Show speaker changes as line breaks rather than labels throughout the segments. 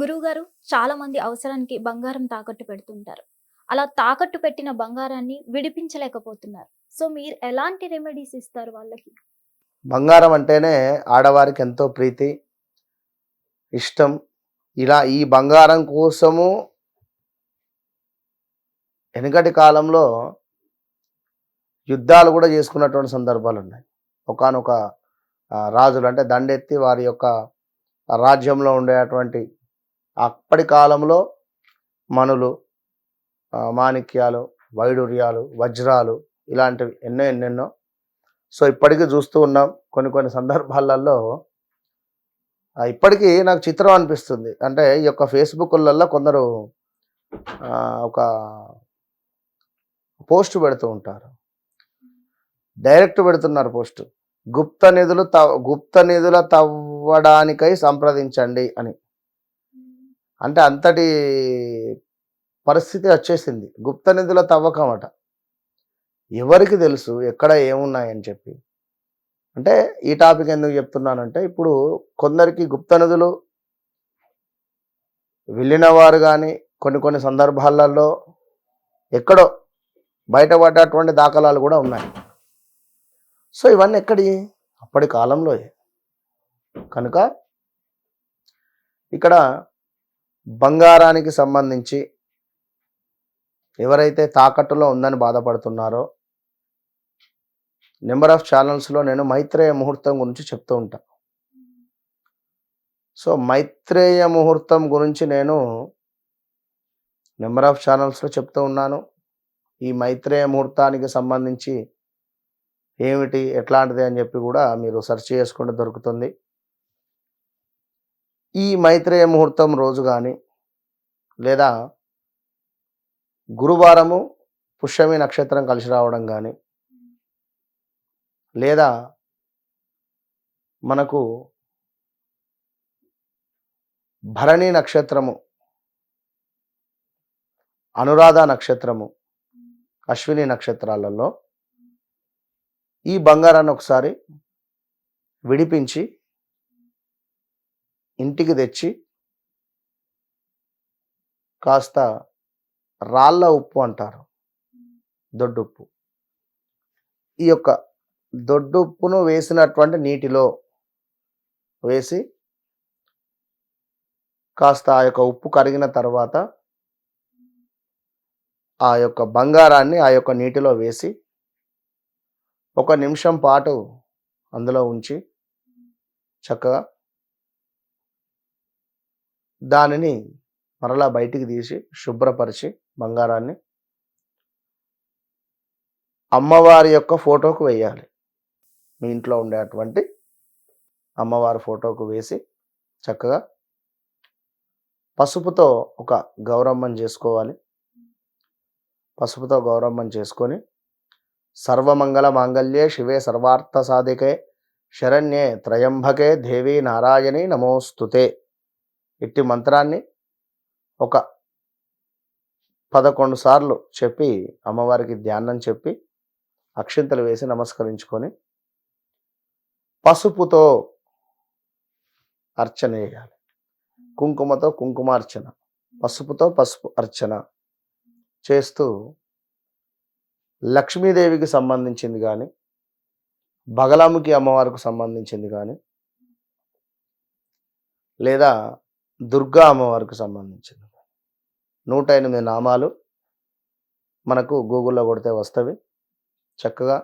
గురువుగారు చాలా మంది అవసరానికి బంగారం తాకట్టు పెడుతుంటారు. అలా తాకట్టు పెట్టిన బంగారాన్ని విడిపించలేకపోతున్నారు. సో మీరు ఎలాంటి రెమెడీస్ ఇస్తారు వాళ్ళకి?
బంగారం అంటేనే ఆడవారికి ఎంతో ప్రీతి ఇష్టం. ఇలా ఈ బంగారం కోసము వెనుకటి కాలంలో యుద్ధాలు కూడా చేసుకున్నటువంటి సందర్భాలు ఉన్నాయి ఒకనొక రాజులు అంటే దండెత్తి వారి యొక్క రాజ్యంలో ఉండేటువంటి అప్పటి కాలంలో మనులు మాణిక్యాలు వైడూర్యాలు వజ్రాలు ఇలాంటివి ఎన్నో ఎన్నెన్నో. సో ఇప్పటికీ చూస్తూ ఉన్నాం కొన్ని కొన్ని సందర్భాలలో. ఇప్పటికీ నాకు చిత్రం అనిపిస్తుంది. అంటే ఈ యొక్క ఫేస్బుక్లలో కొందరు ఒక పోస్ట్ పెడుతూ ఉంటారు. డైరెక్ట్ పెడుతున్నారు పోస్ట్. గుప్త నిధులు తవ్ గుప్త నిధుల తవ్వడానికై సంప్రదించండి అని. అంటే అంతటి పరిస్థితి వచ్చేసింది. గుప్త నిధుల తవ్వకం అట. ఎవరికి తెలుసు? ఎక్కడ ఏమున్నాయని చెప్పి. అంటే ఈ టాపిక్ ఎందుకు చెప్తున్నానంటే ఇప్పుడు కొందరికి గుప్త నిధులు వెళ్ళిన వారు కానీ కొన్ని కొన్ని సందర్భాలలో ఎక్కడో బయటపడేటువంటి దాఖలాలు కూడా ఉన్నాయి. సో ఇవన్నీ ఎక్కడి? అప్పటి కాలంలో కనుక ఇక్కడ బంగారానికి సంబంధించి ఎవరైతే తాకట్టులో ఉందని బాధపడుతున్నారో నెంబర్ ఆఫ్ ఛానల్స్లో నేను మైత్రేయ ముహూర్తం గురించి చెప్తూ ఉంటాను సో మైత్రేయ ముహూర్తం గురించి నేను నెంబర్ ఆఫ్ ఛానల్స్లో చెప్తూ ఉన్నాను. ఈ మైత్రేయ ముహూర్తానికి సంబంధించి ఏమిటి ఎట్లాంటిది అని చెప్పి కూడా మీరు సెర్చ్ చేసుకుంటే దొరుకుతుంది. ఈ మైత్రేయ ముహూర్తం రోజు కానీ లేదా గురువారము పుష్యమి నక్షత్రం కలిసి రావడం కానీ లేదా మనకు భరణి నక్షత్రము అనురాధ నక్షత్రము అశ్విని నక్షత్రాలలో ఈ బంగారాన్ని ఒకసారి విడిపించి ఇంటికి తెచ్చి కాస్త రాళ్ళ ఉప్పు అంటారు. దొడ్డుప్పు. ఈ యొక్క దొడ్డుప్పును వేసినటువంటి నీటిలో వేసి కాస్త ఆ యొక్క ఉప్పు కరిగిన తర్వాత ఆ యొక్క బంగారాన్ని ఆ యొక్క నీటిలో వేసి ఒక నిమిషం పాటు అందులో ఉంచి చక్కగా దానిని మరలా బయటికి తీసి శుభ్రపరిచి బంగారాన్ని అమ్మవారి యొక్క ఫోటోకు వేయాలి. మీ ఇంట్లో ఉండేటువంటి అమ్మవారి ఫోటోకు వేసి చక్కగా పసుపుతో ఒక గౌరమ్మం చేసుకోవాలి. పసుపుతో గౌరమ్మని చేసుకొని సర్వమంగళ మాంగళ్యే శివే సర్వార్థ సాధికే శరణ్యే త్రయంబకే దేవి నారాయణి నమోస్తుతే. ఇట్టి మంత్రాన్ని ఒక పదకొండు సార్లు చెప్పి అమ్మవారికి ధ్యానం చెప్పి అక్షింతలు వేసి నమస్కరించుకొని పసుపుతో అర్చన చేయాలి. కుంకుమతో కుంకుమార్చన పసుపుతో పసుపు అర్చన చేస్తూ లక్ష్మీదేవికి సంబంధించింది కానీ బగలాముఖి అమ్మవారికి సంబంధించింది కానీ లేదా దుర్గా అమ్మవారికి సంబంధించింది. నూట ఎనిమిది నామాలు మనకు గూగుల్లో కొడితే వస్తవి. చక్కగా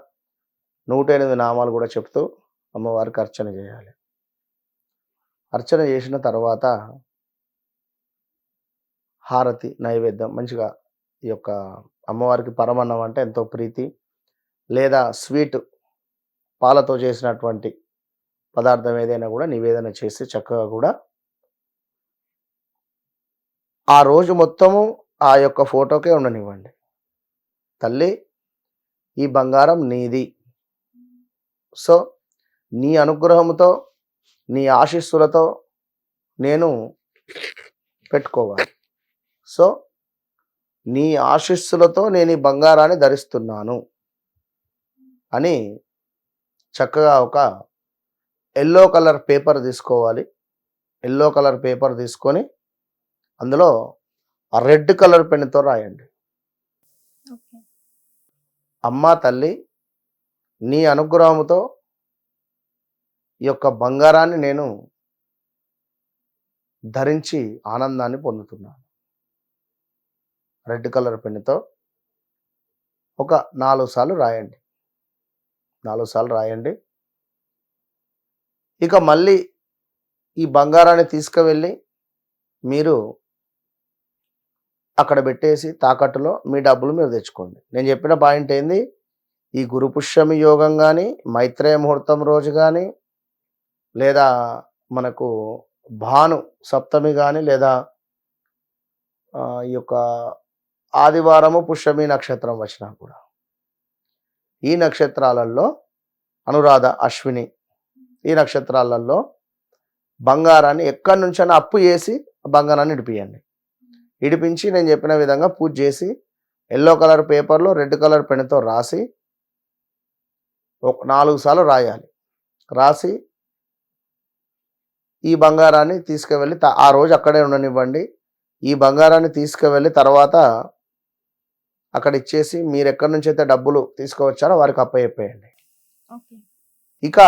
నూట ఎనిమిది నామాలు కూడా చెప్తూ అమ్మవారికి అర్చన చేయాలి. అర్చన చేసిన తర్వాత హారతి నైవేద్యం మంచిగా ఈ యొక్క అమ్మవారికి పరమన్నం అంటే ఎంతో ప్రీతి లేదా స్వీట్ పాలతో చేసినటువంటి పదార్థం ఏదైనా కూడా నివేదన చేసి చక్కగా కూడా ఆ రోజు మొత్తము ఆ యొక్క ఫోటోకే ఉండనివ్వండి. తల్లి ఈ బంగారం నీది. సో నీ అనుగ్రహంతో నీ ఆశీస్సులతో నేను పెట్టుకోవాలి. సో నీ ఆశీస్సులతో నేను ఈ బంగారాన్ని ధరిస్తున్నాను అని చక్కగా ఒక ఎల్లో కలర్ పేపర్ తీసుకోవాలి. ఎల్లో కలర్ పేపర్ తీసుకొని అందులో ఆ రెడ్ కలర్ పెన్నుతో రాయండి. అమ్మా తల్లి నీ అనుగ్రహముతో ఈ యొక్క బంగారాన్ని నేను ధరించి ఆనందాన్ని పొందుతున్నాను. రెడ్ కలర్ పెన్నుతో ఒక నాలుగు సార్లు రాయండి. నాలుగు సార్లు రాయండి. ఇక మళ్ళీ ఈ బంగారాన్ని తీసుకువెళ్ళి మీరు అక్కడ పెట్టేసి తాకట్టులో మీ డబ్బులు మీరు తెచ్చుకోండి. నేను చెప్పిన పాయింట్ ఏంది? ఈ గురు పుష్యమి యోగం కానీ మైత్రేయ ముహూర్తం రోజు కానీ లేదా మనకు భాను సప్తమి కానీ లేదా ఈ యొక్క ఆదివారము పుష్యమి నక్షత్రం వచ్చినా కూడా ఈ నక్షత్రాలలో అనురాధ అశ్విని ఈ నక్షత్రాలలో బంగారాన్ని ఎక్కడి నుంచైనా అప్పు చేసి బంగారాన్ని నిడిపియండి ఇడిపించి నేను చెప్పిన విధంగా పూజ చేసి ఎల్లో కలర్ పేపర్లో రెడ్ కలర్ పెన్నుతో రాసి ఒక నాలుగు సార్లు రాయాలి. రాసి ఈ బంగారాన్ని తీసుకువెళ్ళి ఆ రోజు అక్కడే ఉండనివ్వండి. ఈ బంగారాన్ని తీసుకువెళ్ళి తర్వాత అక్కడ ఇచ్చేసి మీరు ఎక్కడి నుంచి అయితే డబ్బులు తీసుకువచ్చారో వారికి అప్పచెప్పేయండి. ఇక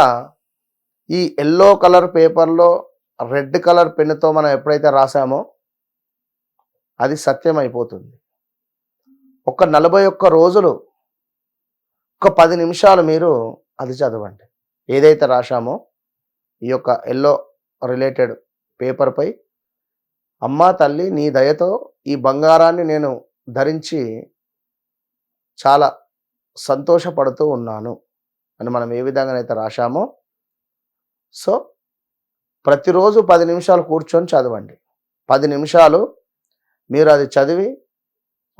ఈ ఎల్లో కలర్ పేపర్లో రెడ్ కలర్ పెన్నుతో మనం ఎప్పుడైతే రాసామో అది సత్యం అయిపోతుంది ఒక నలభై ఒక్క రోజులు ఒక పది నిమిషాలు మీరు అది చదవండి. ఏదైతే రాశామో ఈ యొక్క ఎల్లో రిలేటెడ్ పేపర్పై అమ్మా తల్లి నీ దయతో ఈ బంగారాన్ని నేను ధరించి చాలా సంతోషపడుతూ ఉన్నాను అని మనం ఏ విధంగానైతే రాశామో సో ప్రతిరోజు పది నిమిషాలు కూర్చొని చదవండి. పది నిమిషాలు మీరు అది చదివి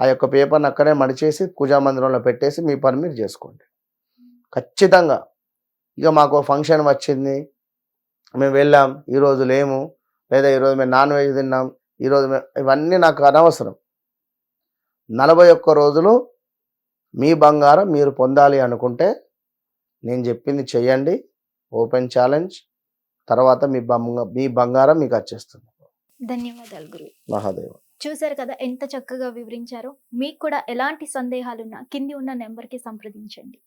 ఆ యొక్క పేపర్ని అక్కడే మడిచేసి పూజా మందిరంలో పెట్టేసి మీ పని మీరు చేసుకోండి. ఖచ్చితంగా. ఇక మాకు ఫంక్షన్ వచ్చింది. మేము వెళ్ళాం. ఈరోజు లేము. లేదా ఈరోజు మేము నాన్ వెజ్ తిన్నాం. ఈరోజు మేము ఇవన్నీ నాకు అనవసరం. నలభై ఒక్క రోజులు మీ బంగారం మీరు పొందాలి అనుకుంటే నేను చెప్పింది చెయ్యండి ఓపెన్ ఛాలెంజ్. తర్వాత మీ బంగ మీ బంగారం మీకు వచ్చేస్తుంది.
ధన్యవాదాలు గురువు.
మహాదేవ.
చూశారు కదా ఎంత చక్కగా వివరించారో. మీకు కూడా ఎలాంటి సందేహాలున్నా కింది ఉన్న నెంబర్కి సంప్రదించండి.